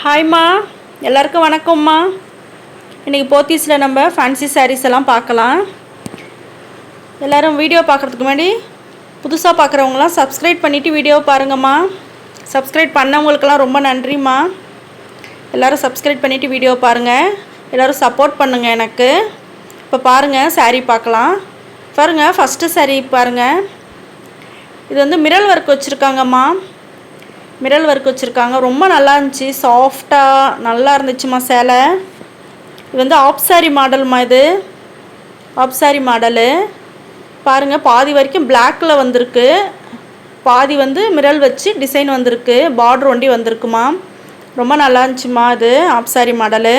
ஹாய்மா எல்லாருக்கும் வணக்கம்மா இன்றைக்கி போத்தீஸில் நம்ம ஃபேன்சி சாரீஸ் எல்லாம் பார்க்கலாம். எல்லோரும் வீடியோ பார்க்குறதுக்கு முன்னாடி புதுசாக பார்க்குறவங்களாம் சப்ஸ்கிரைப் பண்ணிவிட்டு வீடியோ பாருங்கம்மா சப்ஸ்கிரைப் பண்ணவங்களுக்கெல்லாம் ரொம்ப நன்றிம்மா எல்லோரும் சப்ஸ்கிரைப் பண்ணிவிட்டு வீடியோ பாருங்கள் எல்லோரும் சப்போர்ட் பண்ணுங்கள் எனக்கு. இப்போ பாருங்கள் சாரீ பார்க்கலாம். பாருங்கள் ஃபஸ்ட்டு சாரீ பாருங்கள் இது வந்து மிரல் ஒர்க் வச்சுருக்காங்கம்மா மிரல் ஒர்க் வச்சுருக்காங்க. ரொம்ப நல்லா இருந்துச்சு. சாஃப்டாக நல்லா இருந்துச்சுமா சேலை. இது வந்து ஆப் சாரி மாடல்மா இது. ஆப் சாரி மாடலு பாருங்கள் பாதி வரைக்கும் பிளாக்கில் வந்திருக்கு. பாதி வந்து மிரல் வச்சு டிசைன் வந்திருக்கு. பார்டர் ஒண்டி வந்திருக்குமா ரொம்ப நல்லா இருந்துச்சுமா இது ஆப் சாரி மாடலு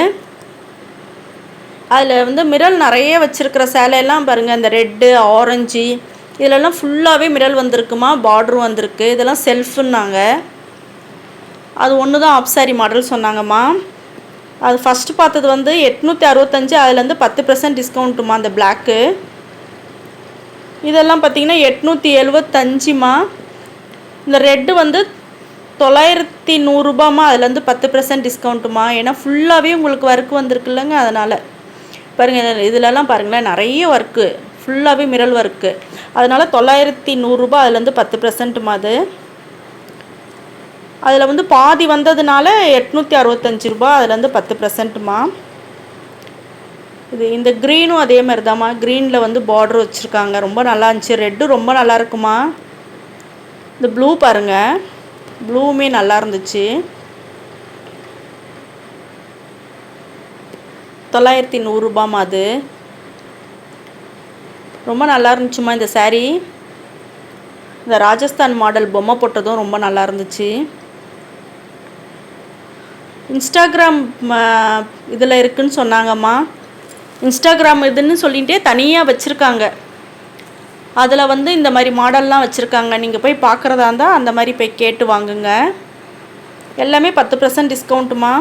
அதில் வந்து மிரல் நிறைய வச்சுருக்கிற சேலையெல்லாம் பாருங்கள் இந்த ரெட்டு ஆரஞ்சு இதிலெல்லாம் ஃபுல்லாகவே மிரல் வந்திருக்குமா பார்டரும் வந்திருக்கு. இதெல்லாம் செல்ஃபுன்னாங்க அது ஒன்று தான் ஆப் சாரி மாடல் சொன்னாங்கம்மா. அது ஃபஸ்ட்டு பார்த்தது வந்து எட்நூற்றி அறுபத்தஞ்சு அதுலேருந்து பத்து பர்சன்ட் டிஸ்கவுண்ட்டுமா அந்த பிளாக்கு இதெல்லாம் பார்த்தீங்கன்னா எட்நூற்றி எழுபத்தஞ்சுமா இந்த ரெட்டு வந்து தொள்ளாயிரத்தி நூறுரூபாம்மா அதுலேருந்து பத்து பர்சன்ட் டிஸ்கவுண்ட்டுமா ஏன்னா ஃபுல்லாகவே உங்களுக்கு ஒர்க் வந்திருக்குல்லங்க அதனால். பாருங்கள் இதிலலாம் பாருங்களேன் நிறைய ஒர்க்கு ஃபுல்லாகவே மிரல் ஒர்க்கு அதனால் தொள்ளாயிரத்தி நூறுரூபா அதுலேருந்து பத்து பர்சன்ட்டுமா அது. அதில் வந்து பாதி வந்ததுனால எட்நூற்றி அறுபத்தஞ்சி ரூபா அதுலேருந்து பத்து பர்சன்ட்டுமா இது இந்த க்ரீனும் அதே மாதிரி தாம்மா க்ரீனில் வந்து பார்டர் வச்சுருக்காங்க. ரொம்ப நல்லா இருந்துச்சு. ரெட்டும் ரொம்ப நல்லா இருக்குமா? இந்த ப்ளூ பாருங்கள் ப்ளூவுமே நல்லா இருந்துச்சு. தொள்ளாயிரத்தி நூறுரூபாம்மா அது. ரொம்ப நல்லா இருந்துச்சுமா இந்த சாரீ இந்த ராஜஸ்தான் மாடல் பொம்மை போட்டதும் ரொம்ப நல்லா இருந்துச்சு. இன்ஸ்டாகிராம் இதில் இருக்குன்னு சொன்னாங்கம்மா. இன்ஸ்டாகிராம் இதுன்னு சொல்லிகிட்டே தனியாக வச்சுருக்காங்க. அதில் வந்து இந்த மாதிரி மாடல்லாம் வச்சுருக்காங்க. நீங்கள் போய் பார்க்குறதா இருந்தால் அந்த மாதிரி போய் கேட்டு வாங்குங்க. எல்லாமே பத்து பர்சன்ட் டிஸ்கவுண்ட்டுமா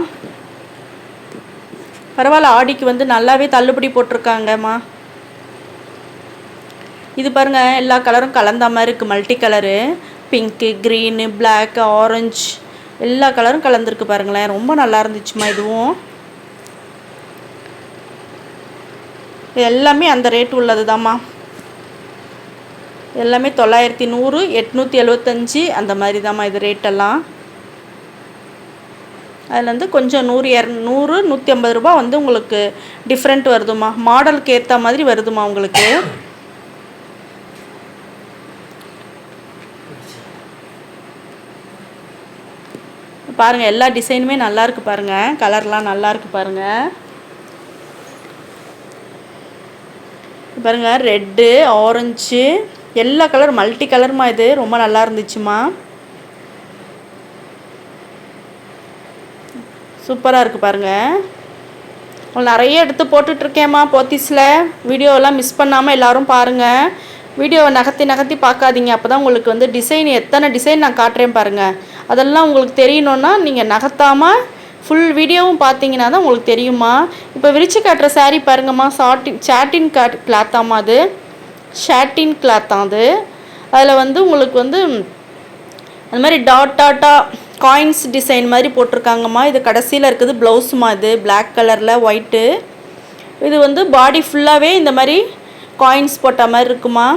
பரவாயில்ல ஆடிக்கு வந்து நல்லாவே தள்ளுபடி போட்டிருக்காங்கம்மா. இது பாருங்கள் எல்லா கலரும் கலந்த மாதிரி இருக்குது multi colour pink green black orange எல்லா கலரும் கலந்துருக்கு பாருங்களேன். ரொம்ப நல்லா இருந்துச்சுமா இதுவும். எல்லாமே அந்த ரேட் உள்ளது தாம்மா எல்லாமே தொள்ளாயிரத்தி நூறு எட்நூற்றி எழுபத்தஞ்சி அந்த மாதிரி தாம்மா இது ரேட்டெல்லாம் அதில் வந்து கொஞ்சம் நூறு இர நூறு நூற்றி ஐம்பது ரூபா வந்து உங்களுக்கு டிஃப்ரெண்ட் வருதுமா மாடலுக்கு ஏற்ற மாதிரி வருதுமா உங்களுக்கு. பாருங்கள் எல்லா டிசைனுமே நல்லாயிருக்கு பாருங்கள் கலர்லாம் நல்லா பாருங்கள் பாருங்கள் ரெட்டு ஆரஞ்சு எல்லா கலர் மல்டி கலருமா இது. ரொம்ப நல்லா இருந்துச்சுமா. சூப்பராக இருக்குது பாருங்கள் நிறைய எடுத்து போட்டுட்ருக்கேம்மா போத்தீஸில். வீடியோவெல்லாம் மிஸ் பண்ணாமல் எல்லோரும் பாருங்கள் வீடியோவை நகர்த்தி நகர்த்தி பார்க்காதீங்க. அப்போ தான் உங்களுக்கு வந்து டிசைன் எத்தனை டிசைன் நான் காட்டுறேன் பாருங்கள் அதெல்லாம் உங்களுக்கு தெரியணுன்னா நீங்கள் நகர்த்தாமல் ஃபுல் வீடியோவும் பார்த்தீங்கன்னா தான் உங்களுக்கு தெரியுமா? இப்போ விரிச்சு காட்டுற சாரீ பாருங்கம்மா சாட்டின் சாட்டின் காட் கிளாத்தாம்மா அது. ஷாட்டின் கிளாத்தான் அது. அதில் வந்து உங்களுக்கு வந்து அந்த மாதிரி டாட் டாட்டாக காயின்ஸ் டிசைன் மாதிரி போட்டிருக்காங்கம்மா. இது கடைசியில் இருக்குது ப்ளவுஸுமா இது. பிளாக் கலரில் ஒயிட்டு இது வந்து பாடி ஃபுல்லாகவே இந்த மாதிரி காயின்ஸ் போட்ட மாதிரி இருக்குமா?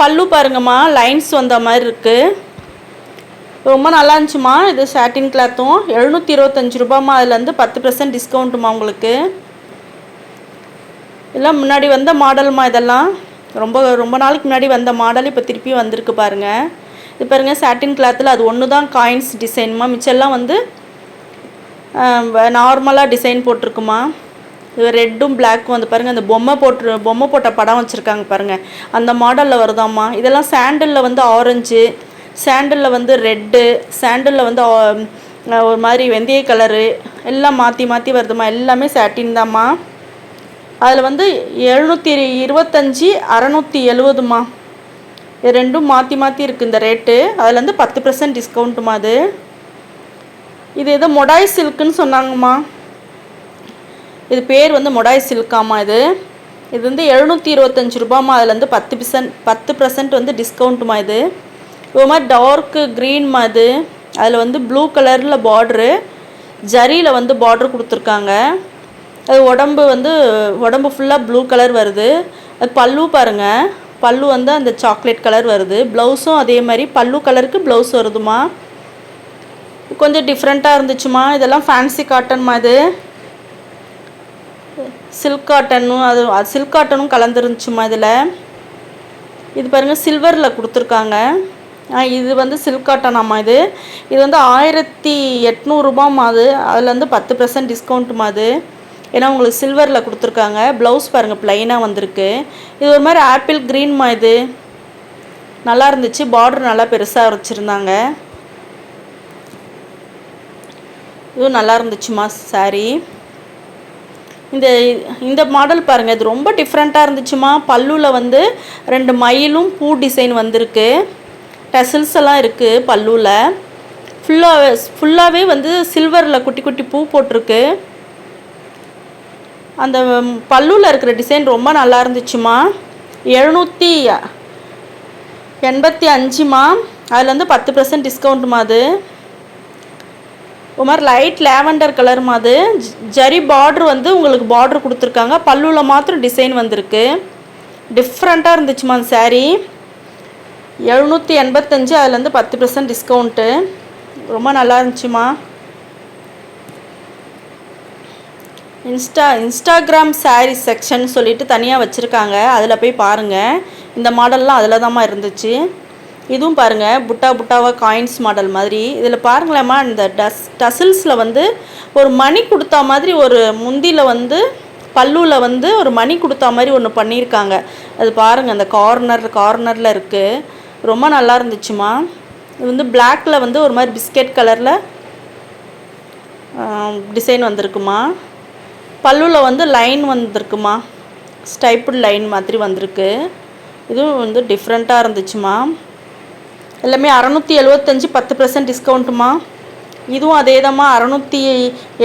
பல்லு பாருங்கம்மா லைன்ஸ் வந்த மாதிரி இருக்குது ரொம்ப நல்லா இருந்துச்சுமா இது சாட்டின் கிளாத்தும் எழுநூற்றி இருபத்தஞ்சி ரூபாம்மா. அதுலேருந்து பத்து பர்சன்ட் டிஸ்கவுண்ட்டுமா உங்களுக்கு. எல்லாம் முன்னாடி வந்த மாடல்மா இதெல்லாம். ரொம்ப ரொம்ப நாளைக்கு முன்னாடி வந்த மாடல் இப்போ திருப்பி வந்திருக்கு பாருங்கள் இது பாருங்கள் சாட்டின் கிளாத்தில் அது ஒன்று தான் காயின்ஸ் டிசைன்மா மிச்செல்லாம் வந்து நார்மலாக டிசைன் போட்டிருக்குமா இது ரெட்டும் பிளாக்கும் வந்து பாருங்கள் அந்த பொம்மை போட்டு பொம்மை போட்ட படம் வச்சுருக்காங்க பாருங்கள் அந்த மாடலில் வருதாம்மா. இதெல்லாம் சாண்டலில் வந்து ஆரஞ்சு சாண்டலில் வந்து ரெட்டு சாண்டலில் வந்து um, ஒரு மாதிரி வெந்தய கலரு எல்லாம் மாற்றி மாற்றி வருதுமா எல்லாமே சாட்டின் தாம்மா. அதில் வந்து எழுநூற்றி இருபத்தஞ்சி அறநூற்றி எழுவதுமா இது ரெண்டும் மாற்றி மாற்றி இருக்குது இந்த ரேட்டு அதுலேருந்து பத்து பர்சன்ட் டிஸ்கவுண்ட்டுமா அது. இது ஏதோ மொடாய் சில்க்குன்னு சொன்னாங்கம்மா. இது பேர் வந்து மொடாய் சில்காம்மா இது. இது வந்து எழுநூற்றி இருபத்தஞ்சி ரூபாம்மா. அதுலேருந்து பத்து பர்சன்ட் பத்து பர்சன்ட் வந்து டிஸ்கவுண்ட்டுமா இது. ஒரு மாதிரி டார்க்கு க்ரீன் இது அதில் வந்து ப்ளூ கலரில் பார்ட்ரு ஜரியில் வந்து பார்ட்ரு கொடுத்துருக்காங்க. அது உடம்பு வந்து உடம்பு ஃபுல்லாக ப்ளூ கலர் வருது. அது பல்லு பாருங்கள் பல்லு வந்து அந்த சாக்லேட் கலர் வருது. ப்ளவுஸும் அதே மாதிரி பல்லு கலருக்கு ப்ளவுஸ் வருதுமா. கொஞ்சம் டிஃப்ரெண்ட்டாக இருந்துச்சுமா. இதெல்லாம் ஃபேன்சி காட்டன்மா இது சில்க் காட்டனும் அது சில்க் காட்டனும் கலந்துருந்துச்சுமா இதில். இது பாருங்கள் சில்வரில் கொடுத்துருக்காங்க. இது வந்து சில்க் காட்டனாம்மா இது. இது வந்து ஆயிரத்தி எட்நூறுபாம்மா அது. அதில் வந்து பத்து பர்சன்ட் டிஸ்கவுண்ட்டுமா அது. ஏன்னா உங்களுக்கு சில்வரில் கொடுத்துருக்காங்க. ப்ளவுஸ் பாருங்கள் ப்ளைனாக வந்திருக்கு. இது ஒரு மாதிரி ஆப்பிள் க்ரீன்மா இது. நல்லா இருந்துச்சு. பார்டர் நல்லா பெருசாக வச்சுருந்தாங்க. இதுவும் நல்லா இருந்துச்சுமா saree. இந்த இந்த மாடல் பாருங்கள் இது ரொம்ப டிஃப்ரெண்ட்டாக இருந்துச்சுமா பல்லுவில் வந்து ரெண்டு மயிலும் பூ டிசைன் வந்திருக்கு. டெசல்ஸ் எல்லாம் இருக்குது பல்லுவில் ஃபுல்லாகவே ஃபுல்லாகவே வந்து சில்வரில் குட்டி குட்டி பூ போட்டிருக்கு. அந்த பல்லுவில் இருக்கிற டிசைன் ரொம்ப நல்லா இருந்துச்சுமா. எழுநூற்றி எண்பத்தி அஞ்சுமா. அதில் வந்து பத்து பர்சன்ட் டிஸ்கவுண்ட்டுமா அது. ஒரு மாதிரி லைட் லேவண்டர் கலர்மா அது. ஜரி பார்ட்ரு வந்து உங்களுக்கு பார்ட்ரு கொடுத்துருக்காங்க. பல்லுவில் மாத்திரம் டிசைன் வந்திருக்கு. டிஃப்ரெண்ட்டாக இருந்துச்சுமா அந்த சாரீ எழுநூற்றி எண்பத்தஞ்சு அதுலேருந்து பத்து பர்சன்ட் டிஸ்கவுண்ட்டு ரொம்ப நல்லா இருந்துச்சுமா. இன்ஸ்டா இன்ஸ்டாகிராம் சாரீ செக்ஷன் சொல்லிட்டு தனியாக வச்சுருக்காங்க. அதில் போய் பாருங்கள் இந்த மாடல்லாம் அதில் தாம்மா இருந்துச்சு. இதுவும் பாருங்கள் புட்டா புட்டாவாக காயின்ஸ் மாடல் மாதிரி. இதில் பாருங்களேம்மா இந்த டஸ் டசில்ஸில் வந்து ஒரு மணி கொடுத்தா மாதிரி ஒரு முந்தியில் வந்து பல்லுவில் வந்து ஒரு மணி கொடுத்தா மாதிரி ஒன்று பண்ணியிருக்காங்க. அது பாருங்கள் அந்த கார்னர் கார்னரில் இருக்குது ரொம்ப நல்லா இருந்துச்சுமா. இது வந்து பிளாக்கில் வந்து ஒரு மாதிரி பிஸ்கெட் கலரில் டிசைன் வந்திருக்குமா. பல்லுவில் வந்து லைன் வந்திருக்குமா. ஸ்டைப்புட் லைன் மாதிரி வந்திருக்கு. இதுவும் வந்து டிஃப்ரெண்ட்டாக இருந்துச்சுமா. எல்லாமே அறநூற்றி எழுவத்தஞ்சு பத்து பர்சன்ட் டிஸ்கவுண்ட்டுமா இதுவும் அதே தான்மா அறநூற்றி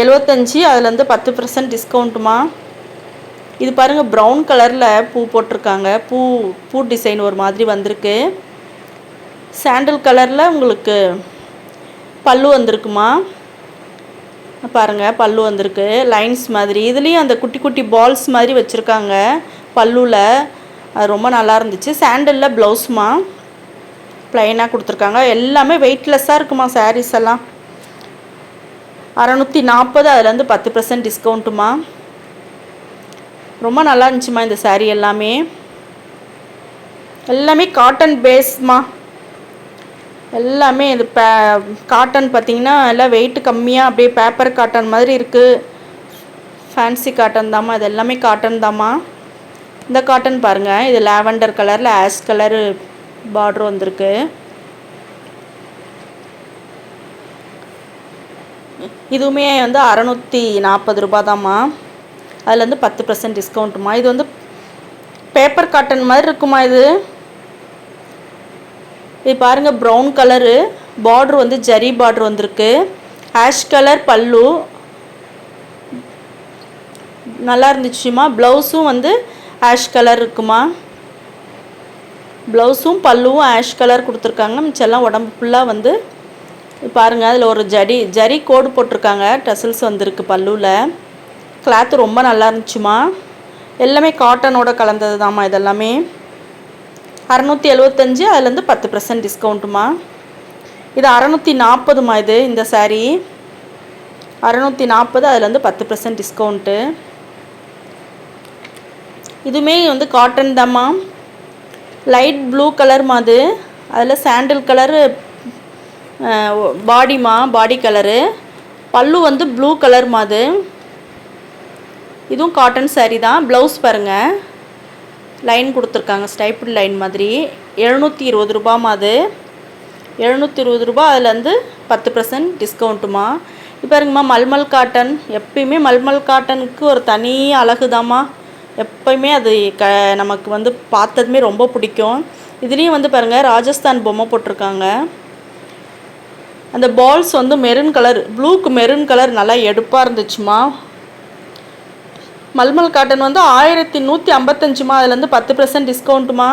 எழுபத்தஞ்சி அதுலேருந்து பத்து பர்சன்ட் டிஸ்கவுண்ட்டுமா இது பாருங்கள் ப்ரௌன் கலரில் பூ போட்டிருக்காங்க. பூ பூ டிசைன் ஒரு மாதிரி வந்திருக்கு. சாண்டில் கலரில் உங்களுக்கு பல்லு வந்திருக்குமா? பாருங்கள் பல்லு வந்திருக்கு. லைன்ஸ் மாதிரி. இதுலேயும் அந்த குட்டி குட்டி பால்ஸ் மாதிரி வச்சுருக்காங்க பல்லுவில் அது ரொம்ப நல்லா இருந்துச்சு. சாண்டலில் ப்ளவுஸ்மா ப்ளைனாக கொடுத்துருக்காங்க. எல்லாமே வெயிட்லெஸ்ஸாக இருக்குமா சாரீஸ் எல்லாம்? அறநூற்றி நாற்பது அதுலேருந்து பத்து பர்சன்ட் டிஸ்கவுண்ட்டுமா ரொம்ப நல்லா இருந்துச்சுமா இந்த சாரீ எல்லாமே? எல்லாமே காட்டன் பேஸ்மா எல்லாமே இது பே காட்டன் பார்த்தீங்கன்னா எல்லாம் வெயிட்டு கம்மியாக அப்படியே பேப்பர் காட்டன் மாதிரி இருக்குது ஃபேன்சி காட்டன் தாம்மா இது எல்லாமே காட்டன் தாம்மா. இந்த காட்டன் பாருங்கள் இது லாவெண்டர் கலரில் ஆஷ் கலரு பார்டர் வந்திருக்கு. இதுவுமே வந்து அறநூற்றி நாற்பது ரூபா தாம்மா. அதில் வந்து பத்து பர்சன்ட் டிஸ்கவுண்ட்டுமா இது வந்து பேப்பர் காட்டன் மாதிரி இருக்குமா இது? இது பாருங்கள் ப்ரௌன் கலரு பார்டர் வந்து ஜரி பார்டர் வந்திருக்கு. ஆஷ் கலர் பல்லு. நல்லா இருந்துச்சுமா? ப்ளவுஸும் வந்து ஆஷ் கலர் இருக்குமா? ப்ளவுஸும் பல்லுவும் ஆஷ் கலர் கொடுத்துருக்காங்க. மிச்செல்லாம் உடம்பு ஃபுல்லாக வந்து பாருங்கள் அதில் ஒரு ஜடி ஜரி கோடு போட்டிருக்காங்க. டசல்ஸ் வந்திருக்கு பல்லுவில் கிளாத் ரொம்ப நல்லா இருந்துச்சுமா? எல்லாமே காட்டனோட கலந்தது தாம்மா இதெல்லாமே. அறநூற்றி எழுபத்தஞ்சு அதுலேருந்து பத்து பர்சன்ட் டிஸ்கவுண்ட்டுமா இது அறநூற்றி நாற்பதுமா இது இந்த சாரீ அறநூற்றி நாற்பது அதுலேருந்து பத்து பர்சன்ட் டிஸ்கவுண்ட்டு இதுவுமே வந்து காட்டன் தாம்மா. லைட் ப்ளூ கலர் மாது அதில் சாண்டில் கலரு பாடிமா பாடி கலரு பல்லு வந்து ப்ளூ கலர் மாது இதுவும் காட்டன் சாரீ தான். ப்ளவுஸ் பாருங்கள் லைன் கொடுத்துருக்காங்க ஸ்டைப்பிள் லைன் மாதிரி. எழுநூற்றி இருபது ரூபாமா அது. எழுநூற்றி இருபது ரூபா அதுலேருந்து பத்து பர்சன்ட் டிஸ்கவுண்ட்டுமா இப்போ பாருங்கம்மா மல்மல் காட்டன் எப்பயுமே மல்மல் காட்டனுக்கு ஒரு தனி அழகுதாம்மா. எப்பயுமே அது க நமக்கு வந்து பார்த்ததுமே ரொம்ப பிடிக்கும். இதுலேயும் வந்து பாருங்கள் ராஜஸ்தான் பொம்மை போட்டிருக்காங்க. அந்த பால்ஸ் வந்து மெரூன் கலர் ப்ளூக்கு மெரூன் கலர் நல்லா எடுப்பாக இருந்துச்சுமா மல்மல் காட்டன் வந்து ஆயிரத்தி நூற்றி ஐம்பத்தஞ்சுமா? அதுலேருந்து பத்து பர்சன்ட் டிஸ்கவுண்ட்டுமா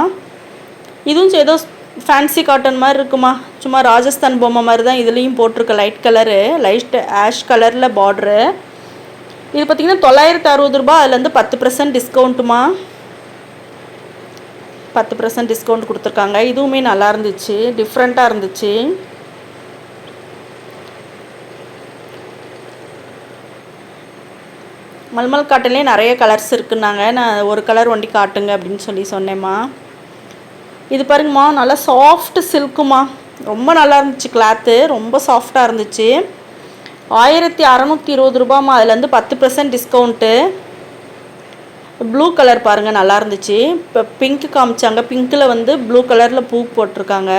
இதுவும் ஏதோ ஃபேன்சி காட்டன் மாதிரி இருக்குமா? சும்மா ராஜஸ்தான் பொம்மை மாதிரி தான் இதுலேயும் போட்டிருக்கு லைட் கலரு லைட் ஆஷ் கலரில் பார்ட்ரு இது பார்த்திங்கன்னா தொள்ளாயிரத்து அறுபது ரூபா அதுலேருந்து பத்து பர்சன்ட் டிஸ்கவுண்ட்டுமா பத்து பர்சன்ட் டிஸ்கவுண்ட் கொடுத்துருக்காங்க. இதுவுமே நல்லா இருந்துச்சு டிஃப்ரெண்ட்டாக இருந்துச்சு. மல்மல் காட்டன்லேயே நிறைய கலர்ஸ் இருக்குன்னாங்க. நான் ஒரு கலர் ஒண்டி காட்டுங்க அப்படின்னு சொல்லி சொன்னேம்மா. இது பாருங்கம்மா நல்லா சாஃப்ட் சில்க்குமா ரொம்ப நல்லா இருந்துச்சு கிளாத்து ரொம்ப சாஃப்டாக இருந்துச்சு. ஆயிரத்தி அறநூற்றி இருபது ரூபாம்மா. அதுலேருந்து பத்து பர்சன்ட் டிஸ்கவுண்ட்டு ப்ளூ கலர் பாருங்கள் நல்லா இருந்துச்சு. இப்போ பிங்க் காமிச்சாங்க. பிங்க்கில் வந்து ப்ளூ கலரில் பூ போட்டிருக்காங்க.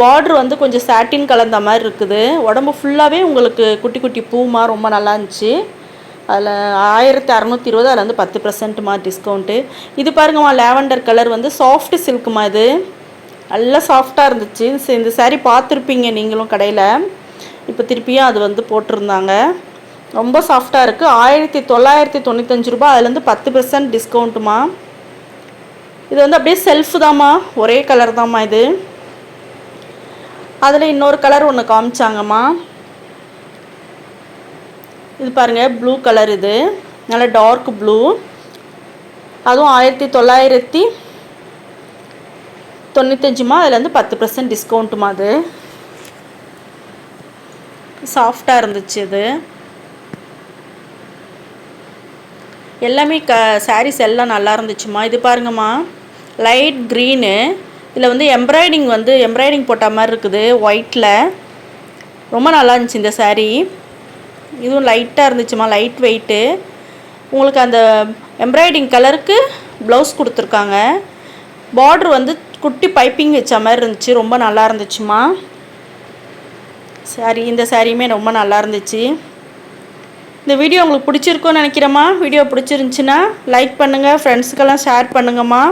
பார்ட்ரு வந்து கொஞ்சம் சாட்டின் கலந்த மாதிரி இருக்குது. உடம்பு ஃபுல்லாகவே உங்களுக்கு குட்டி குட்டி பூமா ரொம்ப நல்லா இருந்துச்சு. அதில் ஆயிரத்தி அறநூற்றி இருபது அதில் வந்து பத்து பர்சன்ட்மா டிஸ்கவுண்ட்டு இது பாருங்கம்மா லேவண்டர் கலர் வந்து சாஃப்ட் சில்க்குமா இது. நல்லா சாஃப்டாக இருந்துச்சு. இந்த saree பார்த்துருப்பீங்க நீங்களும் கடையில். இப்போ திருப்பியும் அது வந்து போட்டிருந்தாங்க. ரொம்ப சாஃப்டாக இருக்குது ஆயிரத்தி தொள்ளாயிரத்தி தொண்ணூத்தஞ்சு ரூபாய் அதுலேருந்து பத்து பர்சன்ட் டிஸ்கவுண்ட்டுமா இது வந்து அப்படியே செல்ஃப் தாம்மா ஒரே கலர் தாம்மா இது. அதில் இன்னொரு கலர் ஒன்று காமிச்சாங்கம்மா இது பாருங்கள் ப்ளூ கலர் இது. நல்ல டார்க் ப்ளூ அதுவும் ஆயிரத்தி தொள்ளாயிரத்தி தொண்ணூத்தஞ்சுமா அதில் வந்து பத்து பர்சன்ட் டிஸ்கவுண்ட்டுமா அது. சாஃப்டாக இருந்துச்சு இது. எல்லாமே க சாரீஸ் எல்லாம் நல்லா இருந்துச்சுமா இது பாருங்கம்மா லைட் க்ரீனு இதில் வந்து எம்ப்ராய்டிங் வந்து எம்ப்ராய்டிங் போட்ட மாதிரி இருக்குது ஒயிட்டில் ரொம்ப நல்லா இருந்துச்சு இந்த சாரீ இதுவும் லைட்டாக இருந்துச்சுமா லைட் வெயிட்டு உங்களுக்கு அந்த எம்ப்ராய்டிங் கலருக்கு ப்ளவுஸ் கொடுத்துருக்காங்க. பார்ட்ரு வந்து குட்டி பைப்பிங் வச்ச மாதிரி இருந்துச்சு ரொம்ப நல்லா இருந்துச்சுமா. சாரி இந்த சாரியுமே ரொம்ப நல்லா இருந்துச்சு. இந்த வீடியோ உங்களுக்கு பிடிச்சிருக்கோன்னு நினைக்கிறேம்மா. வீடியோ பிடிச்சிருந்துச்சின்னா லைக் பண்ணுங்கள் ஃப்ரெண்ட்ஸுக்கெல்லாம் ஷேர் பண்ணுங்கம்மா.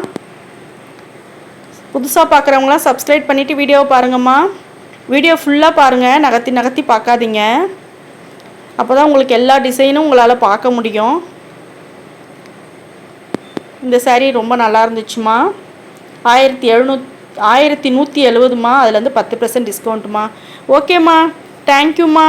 புதுசாக பார்க்குறவங்களாம் சப்ஸ்கிரைப் பண்ணிவிட்டு வீடியோவை பாருங்கம்மா. வீடியோ ஃபுல்லாக பாருங்கள் நகர்த்தி நகர்த்தி பார்க்காதீங்க. அப்போ தான் உங்களுக்கு எல்லா டிசைனும் உங்களால் பார்க்க முடியும். இந்த சேரீ ரொம்ப நல்லா இருந்துச்சுமா. ஆயிரத்தி எழுநூத் ஆயிரத்தி நூற்றி எழுபதுமா அதுலேருந்து பத்து பர்சன்ட் டிஸ்கவுண்ட்டுமா ஓகேம்மா தேங்க்யூம்மா